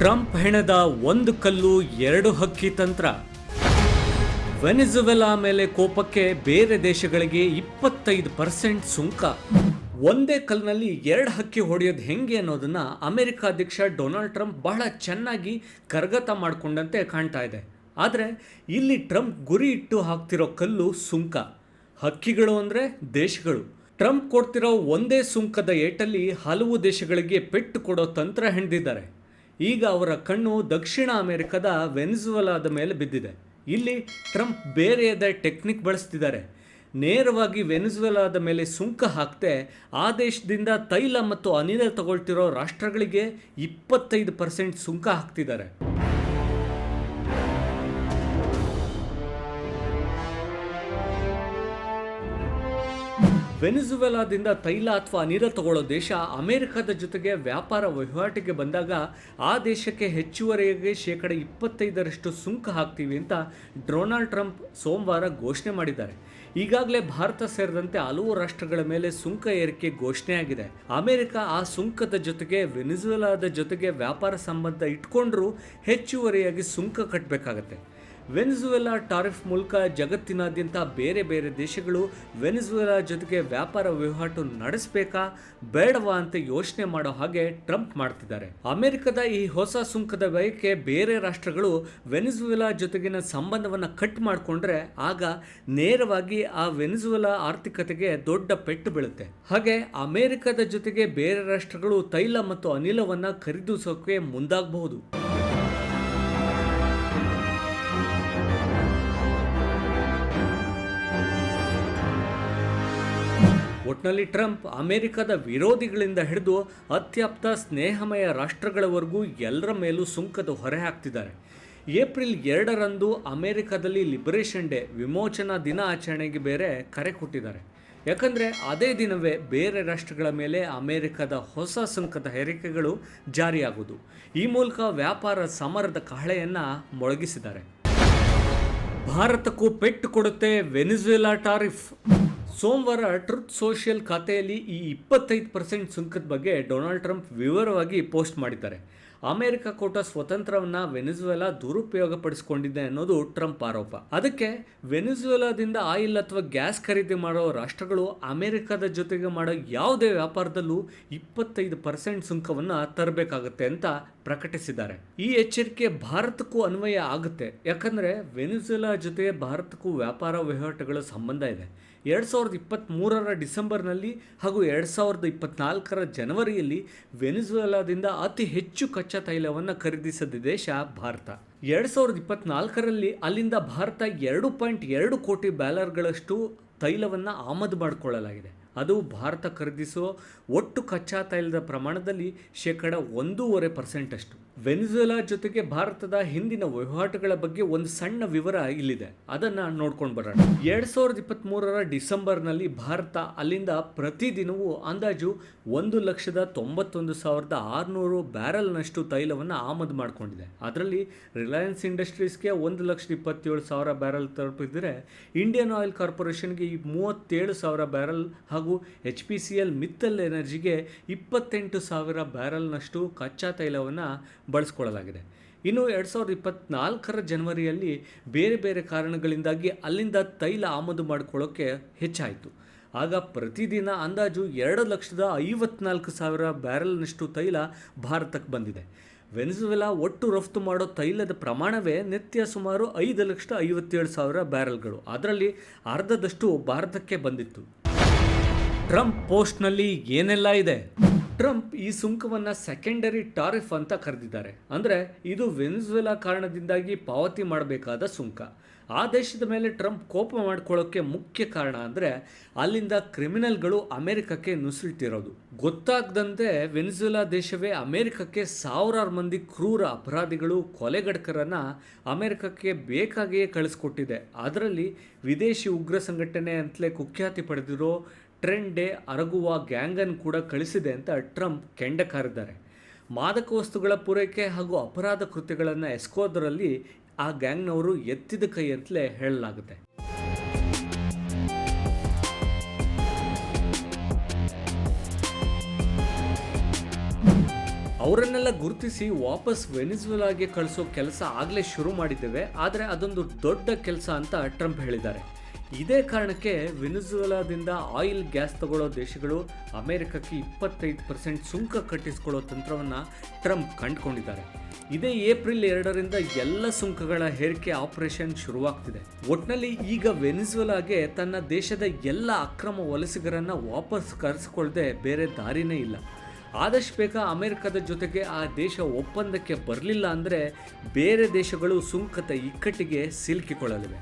Trump ಹೆಣದ ಒಂದು ಕಲ್ಲು, ಎರಡು ಹಕ್ಕಿ ತಂತ್ರ. ವೆನಿಜುವೆಲಾ ಮೇಲೆ ಕೋಪಕ್ಕೆ ಬೇರೆ ದೇಶಗಳಿಗೆ ಇಪ್ಪತ್ತೈದು ಪರ್ಸೆಂಟ್ ಸುಂಕ. ಒಂದೇ ಕಲ್ನಲ್ಲಿ ಎರಡು ಹಕ್ಕಿ ಹೊಡೆಯೋದು ಹೆಂಗೆ ಅನ್ನೋದನ್ನ ಅಮೆರಿಕ ಅಧ್ಯಕ್ಷ ಡೊನಾಲ್ಡ್ ಟ್ರಂಪ್ ಬಹಳ ಚೆನ್ನಾಗಿ ಕರಗತ ಮಾಡಿಕೊಂಡಂತೆ ಕಾಣ್ತಾ ಇದೆ. ಆದರೆ ಇಲ್ಲಿ ಟ್ರಂಪ್ ಗುರಿ ಇಟ್ಟು ಹಾಕ್ತಿರೋ ಕಲ್ಲು ಸುಂಕ. ಹಕ್ಕಿಗಳು ಅಂದರೆ ದೇಶಗಳು. ಟ್ರಂಪ್ ಕೊಡ್ತಿರೋ ಒಂದೇ ಸುಂಕದ ಏಟಲ್ಲಿ ಹಲವು ದೇಶಗಳಿಗೆ ಪೆಟ್ಟು ಕೊಡೋ ತಂತ್ರ ಹೆಣೆದಿದ್ದಾರೆ. ಈಗ ಅವರ ಕಣ್ಣು ದಕ್ಷಿಣ ಅಮೆರಿಕದ ವೆನಿಜುವಲಾದ ಮೇಲೆ ಬಿದ್ದಿದೆ. ಇಲ್ಲಿ ಟ್ರಂಪ್ ಬೇರೆಯದ ಟೆಕ್ನಿಕ್ ಬಳಸ್ತಿದ್ದಾರೆ. ನೇರವಾಗಿ ವೆನಿಜುವೆಲಾದ ಮೇಲೆ ಸುಂಕ ಹಾಕ್ತೆ, ಆ ದೇಶದಿಂದ ತೈಲ ಮತ್ತು ಅನಿಲ ತಗೊಳ್ತಿರೋ ರಾಷ್ಟ್ರಗಳಿಗೆ ಇಪ್ಪತ್ತೈದು ಪರ್ಸೆಂಟ್ ಸುಂಕ ಹಾಕ್ತಿದ್ದಾರೆ. ವೆನಿಜುವೆಲಾದಿಂದ ತೈಲ ಅಥವಾ ಅನಿಲ ತಗೊಳ್ಳೋ ದೇಶ ಅಮೆರಿಕದ ಜೊತೆಗೆ ವ್ಯಾಪಾರ ವಹಿವಾಟಿಗೆ ಬಂದಾಗ ಆ ದೇಶಕ್ಕೆ ಹೆಚ್ಚುವರಿಯಾಗಿ ಶೇಕಡ ಇಪ್ಪತ್ತೈದರಷ್ಟು ಸುಂಕ ಹಾಕ್ತೀವಿ ಅಂತ ಡೊನಾಲ್ಡ್ ಟ್ರಂಪ್ ಸೋಮವಾರ ಘೋಷಣೆ ಮಾಡಿದ್ದಾರೆ. ಈಗಾಗಲೇ ಭಾರತ ಸೇರಿದಂತೆ ಹಲವು ರಾಷ್ಟ್ರಗಳ ಮೇಲೆ ಸುಂಕ ಏರಿಕೆ ಘೋಷಣೆಯಾಗಿದೆ ಅಮೆರಿಕ ಆ ಸುಂಕದ ಜೊತೆಗೆ ವೆನಿಜುವೆಲಾದ ಜೊತೆಗೆ ವ್ಯಾಪಾರ ಸಂಬಂಧ ಇಟ್ಕೊಂಡ್ರೂ ಹೆಚ್ಚುವರಿಯಾಗಿ ಸುಂಕ ಕಟ್ಟಬೇಕಾಗತ್ತೆ ವೆನಿಜುವೆಲಾ ಟಾರಿಫ್ ಮೂಲಕ ಜಗತ್ತಿನಾದ್ಯಂತ ಬೇರೆ ಬೇರೆ ದೇಶಗಳು ವೆನಿಜುವೆಲಾ ಜೊತೆಗೆ ವ್ಯಾಪಾರ ವಹಿವಾಟು ನಡೆಸಬೇಕಾ, ಬೇಡವಾ ಅಂತ ಯೋಚನೆ ಮಾಡೋ ಹಾಗೆ ಟ್ರಂಪ್ ಮಾಡ್ತಿದ್ದಾರೆ. ಅಮೆರಿಕದ ಈ ಹೊಸ ಸುಂಕದ ಬಯಕೆ ಬೇರೆ ರಾಷ್ಟ್ರಗಳು ವೆನಿಜುವೆಲಾ ಜೊತೆಗಿನ ಸಂಬಂಧವನ್ನು ಕಟ್ ಮಾಡಿಕೊಂಡ್ರೆ ಆಗ ನೇರವಾಗಿ ಆ ವೆನಿಜುವೆಲಾ ಆರ್ಥಿಕತೆಗೆ ದೊಡ್ಡ ಪೆಟ್ಟು ಬೀಳುತ್ತೆ. ಹಾಗೆ ಅಮೆರಿಕದ ಜೊತೆಗೆ ಬೇರೆ ರಾಷ್ಟ್ರಗಳು ತೈಲ ಮತ್ತು ಅನಿಲವನ್ನು ಖರೀದಿಸೋಕೆ ಮುಂದಾಗಬಹುದು. ಒಟ್ನಲ್ಲಿ ಟ್ರಂಪ್ ಅಮೆರಿಕದ ವಿರೋಧಿಗಳಿಂದ ಹಿಡಿದು ಅತ್ಯಪ್ತ ಸ್ನೇಹಮಯ ರಾಷ್ಟ್ರಗಳವರೆಗೂ ಎಲ್ಲರ ಮೇಲೂ ಸುಂಕದ ಹೊರೆ ಹಾಕ್ತಿದ್ದಾರೆ. ಏಪ್ರಿಲ್ ಎರಡರಂದು ಅಮೆರಿಕದಲ್ಲಿ ಲಿಬರೇಷನ್ ಡೇ ವಿಮೋಚನಾ ದಿನ ಆಚರಣೆಗೆ ಬೇರೆ ಕರೆ ಕೊಟ್ಟಿದ್ದಾರೆ. ಯಾಕಂದರೆ ಅದೇ ದಿನವೇ ಬೇರೆ ರಾಷ್ಟ್ರಗಳ ಮೇಲೆ ಅಮೆರಿಕದ ಹೊಸ ಸುಂಕದ ಹೇರಿಕೆಗಳು ಜಾರಿಯಾಗುವುದು. ಈ ಮೂಲಕ ವ್ಯಾಪಾರ ಸಮರದ ಕಹಳೆಯನ್ನು ಮೊಳಗಿಸಿದ್ದಾರೆ. ಭಾರತಕ್ಕೂ ಪೆಟ್ಟು ಕೊಡುತ್ತೆ ವೆನಿಜುವೆಲಾ ಟಾರಿಫ್. ಸೋಮವಾರ ಟ್ರುತ್ ಸೋಷಿಯಲ್ ಖಾತೆಯಲ್ಲಿ ಈ ಇಪ್ಪತ್ತೈದು ಪರ್ಸೆಂಟ್ ಸುಂಕದ ಬಗ್ಗೆ ಡೊನಾಲ್ಡ್ ಟ್ರಂಪ್ ವಿವರವಾಗಿ ಪೋಸ್ಟ್ ಮಾಡಿದ್ದಾರೆ. ಅಮೆರಿಕ ಕೊಟ್ಟ ಸ್ವತಂತ್ರವನ್ನು ವೆನಿಜುವೆಲಾ ದುರುಪಯೋಗಪಡಿಸಿಕೊಂಡಿದೆ ಅನ್ನೋದು ಟ್ರಂಪ್ ಆರೋಪ. ಅದಕ್ಕೆ ವೆನಿಜುವೆಲಾದಿಂದ ಆಯಿಲ್ ಅಥವಾ ಗ್ಯಾಸ್ ಖರೀದಿ ಮಾಡೋ ರಾಷ್ಟ್ರಗಳು ಅಮೆರಿಕದ ಜೊತೆಗೆ ಮಾಡೋ ಯಾವುದೇ ವ್ಯಾಪಾರದಲ್ಲೂ ಇಪ್ಪತ್ತೈದು ಪರ್ಸೆಂಟ್ ಸುಂಕವನ್ನು ತರಬೇಕಾಗುತ್ತೆ ಅಂತ ಪ್ರಕಟಿಸಿದ್ದಾರೆ. ಈ ಎಚ್ಚರಿಕೆ ಭಾರತಕ್ಕೂ ಅನ್ವಯ ಆಗುತ್ತೆ. ಯಾಕಂದರೆ ವೆನಿಜುವೆಲಾ ಜೊತೆ ಭಾರತಕ್ಕೂ ವ್ಯಾಪಾರ ವಹಿವಾಟುಗಳ ಸಂಬಂಧ ಇದೆ. ಎರಡು ಸಾವಿರದ ಇಪ್ಪತ್ತ್ಮೂರರ ಡಿಸೆಂಬರ್ನಲ್ಲಿ ಹಾಗೂ ಎರಡು ಸಾವಿರದ ಇಪ್ಪತ್ನಾಲ್ಕರ ಜನವರಿಯಲ್ಲಿ ವೆನಿಜುವೆಲಾದಿಂದ ಅತಿ ಹೆಚ್ಚು ಕಚ್ಚಾ ತೈಲವನ್ನು ಖರೀದಿಸಿದ ದೇಶ ಭಾರತ. ಎರಡು ಸಾವಿರದ ಇಪ್ಪತ್ನಾಲ್ಕರಲ್ಲಿ ಅಲ್ಲಿಂದ ಭಾರತ ಎರಡು ಪಾಯಿಂಟ್ ಎರಡು ಕೋಟಿ ಬ್ಯಾಲರ್ಗಳಷ್ಟು ತೈಲವನ್ನು ಆಮದು ಮಾಡಿಕೊಳ್ಳಲಾಗಿದೆ. ಅದು ಭಾರತ ಖರೀದಿಸುವ ಒಟ್ಟು ಕಚ್ಚಾ ತೈಲದ ಪ್ರಮಾಣದಲ್ಲಿ ಶೇಕಡ ಒಂದೂವರೆ ಪರ್ಸೆಂಟ್ ಅಷ್ಟು. ವೆನಿಜುಲಾ ಜೊತೆಗೆ ಭಾರತದ ಹಿಂದಿನ ವಹಿವಾಟುಗಳ ಬಗ್ಗೆ ಒಂದು ಸಣ್ಣ ವಿವರ ಇಲ್ಲಿದೆ. ಅದನ್ನು ನೋಡ್ಕೊಂಡು ಬರೋಣ. ಎರಡು ಸಾವಿರದ ಇಪ್ಪತ್ತ್ಮೂರರ ಡಿಸೆಂಬರ್ನಲ್ಲಿ ಭಾರತ ಅಲ್ಲಿಂದ ಪ್ರತಿದಿನವೂ ಅಂದಾಜು ಒಂದು ಲಕ್ಷದ ತೊಂಬತ್ತೊಂದು ಸಾವಿರದ ಆರುನೂರು ಬ್ಯಾರಲ್ನಷ್ಟು ತೈಲವನ್ನು ಆಮದು ಮಾಡಿಕೊಂಡಿದೆ. ಅದರಲ್ಲಿ ರಿಲಯನ್ಸ್ ಇಂಡಸ್ಟ್ರೀಸ್ಗೆ ಒಂದು ಲಕ್ಷದ ಇಪ್ಪತ್ತೇಳು ಸಾವಿರ ಬ್ಯಾರಲ್ ತಲುಪಿದರೆ, ಇಂಡಿಯನ್ ಆಯಿಲ್ ಕಾರ್ಪೊರೇಷನ್ಗೆ ಈ ಮೂವತ್ತೇಳು ಸಾವಿರ ಬ್ಯಾರಲ್ ಹಾಗೂ H P C L Mittal ಎನರ್ಜಿಗೆ ಇಪ್ಪತ್ತೆಂಟು ಸಾವಿರ ಬ್ಯಾರಲ್ನಷ್ಟು ಕಚ್ಚಾ ತೈಲವನ್ನು ಬಳಸ್ಕೊಳ್ಳಲಾಗಿದೆ. ಇನ್ನು ಎರಡು ಸಾವಿರದ ಇಪ್ಪತ್ತ್ನಾಲ್ಕರ ಜನವರಿಯಲ್ಲಿ ಬೇರೆ ಬೇರೆ ಕಾರಣಗಳಿಂದಾಗಿ ಅಲ್ಲಿಂದ ತೈಲ ಆಮದು ಮಾಡಿಕೊಳ್ಳೋಕ್ಕೆ ಹೆಚ್ಚಾಯಿತು. ಆಗ ಪ್ರತಿದಿನ ಅಂದಾಜು ಎರಡು ಲಕ್ಷದ ಐವತ್ನಾಲ್ಕು ಸಾವಿರ ಬ್ಯಾರಲ್ನಷ್ಟು ತೈಲ ಭಾರತಕ್ಕೆ ಬಂದಿದೆ. ವೆನಿಜುವೆಲಾ ಒಟ್ಟು ರಫ್ತು ಮಾಡೋ ತೈಲದ ಪ್ರಮಾಣವೇ ನಿತ್ಯ ಸುಮಾರು ಐದು ಲಕ್ಷದ ಐವತ್ತೇಳು ಸಾವಿರ ಬ್ಯಾರಲ್ಗಳು. ಅದರಲ್ಲಿ ಅರ್ಧದಷ್ಟು ಭಾರತಕ್ಕೆ ಬಂದಿತ್ತು. ಟ್ರಂಪ್ ಪೋಸ್ಟ್ನಲ್ಲಿ ಏನೆಲ್ಲ ಇದೆ? ಟ್ರಂಪ್ ಈ ಸುಂಕವನ್ನು ಸೆಕೆಂಡರಿ ಟಾರಿಫ್ ಅಂತ ಕರೆದಿದ್ದಾರೆ. ಅಂದರೆ ಇದು ವೆನಿಜುವೆಲಾ ಕಾರಣದಿಂದಾಗಿ ಪಾವತಿ ಮಾಡಬೇಕಾದ ಸುಂಕ. ಆ ದೇಶದ ಮೇಲೆ ಟ್ರಂಪ್ ಕೋಪ ಮಾಡ್ಕೊಳ್ಳೋಕ್ಕೆ ಮುಖ್ಯ ಕಾರಣ ಅಂದರೆ ಅಲ್ಲಿಂದ ಕ್ರಿಮಿನಲ್ಗಳು ಅಮೆರಿಕಕ್ಕೆ ನುಸುಳ್ತಿರೋದು. ಗೊತ್ತಾಗದಂತೆ ವೆನಿಜುವೆಲಾ ದೇಶವೇ ಅಮೆರಿಕಕ್ಕೆ ಸಾವಿರಾರು ಮಂದಿ ಕ್ರೂರ ಅಪರಾಧಿಗಳು, ಕೊಲೆಗಡಕರನ್ನು ಅಮೆರಿಕಕ್ಕೆ ಬೇಕಾಗಿಯೇ ಕಳಿಸ್ಕೊಟ್ಟಿದೆ. ಅದರಲ್ಲಿ ವಿದೇಶಿ ಉಗ್ರ ಸಂಘಟನೆ ಅಂತಲೇ ಕುಖ್ಯಾತಿ ಪಡೆದಿರೋ ಟ್ರೆಂಡ್ ಅರಗುವ ಗ್ಯಾಂಗನ್ನು ಕೂಡ ಕಳಿಸಿದೆ ಅಂತ ಟ್ರಂಪ್ ಕೆಂಡ ಕಾರಿದ್ದಾರೆ ಮಾದಕ ವಸ್ತುಗಳ ಪೂರೈಕೆ ಹಾಗೂ ಅಪರಾಧ ಕೃತ್ಯಗಳನ್ನು ಎಸ್ಕೋದರಲ್ಲಿ ಆ ಗ್ಯಾಂಗ್ನವರು ಎತ್ತಿದ ಕೈ ಅಂತಲೇ ಹೇಳಲಾಗುತ್ತೆ. ಅವರನ್ನೆಲ್ಲ ಗುರುತಿಸಿ ವಾಪಸ್ ವೆನಿಜುವೆಲಾಗೆ ಕಳಿಸೋ ಕೆಲಸ ಆಗಲೇ ಶುರು ಮಾಡಿದ್ದೇವೆ, ಆದರೆ ಅದೊಂದು ದೊಡ್ಡ ಕೆಲಸ ಅಂತ ಟ್ರಂಪ್ ಹೇಳಿದ್ದಾರೆ. ಇದೇ ಕಾರಣಕ್ಕೆ ವೆನಿಜುವೆಲಾದಿಂದ ಆಯಿಲ್ ಗ್ಯಾಸ್ ತಗೊಳ್ಳೋ ದೇಶಗಳು ಅಮೆರಿಕಕ್ಕೆ ಇಪ್ಪತ್ತೈದು ಪರ್ಸೆಂಟ್ ಸುಂಕ ಕಟ್ಟಿಸ್ಕೊಳ್ಳೋ ತಂತ್ರವನ್ನು ಟ್ರಂಪ್ ಕಂಡುಕೊಂಡಿದ್ದಾರೆ. ಇದೇ ಏಪ್ರಿಲ್ ಎರಡರಿಂದ ಎಲ್ಲ ಸುಂಕಗಳ ಹೇರಿಕೆ ಆಪರೇಷನ್ ಶುರುವಾಗ್ತಿದೆ. ಒಟ್ನಲ್ಲಿ ಈಗ ವೆನಿಜುವೆಲಾಗೆ ತನ್ನ ದೇಶದ ಎಲ್ಲ ಅಕ್ರಮ ವಲಸಿಗರನ್ನ ವಾಪಸ್ ಕರೆಸಿಕೊಳ್ಳದೆ ಬೇರೆ ದಾರಿನೇ ಇಲ್ಲ. ಆದಷ್ಟು ಬೇಗ ಅಮೆರಿಕದ ಜೊತೆಗೆ ಆ ದೇಶ ಒಪ್ಪಂದಕ್ಕೆ ಬರಲಿಲ್ಲ ಅಂದರೆ ಬೇರೆ ದೇಶಗಳು ಸುಂಕದ ಇಕ್ಕಟ್ಟಿಗೆ ಸಿಲುಕಿಕೊಳ್ಳಲಿವೆ.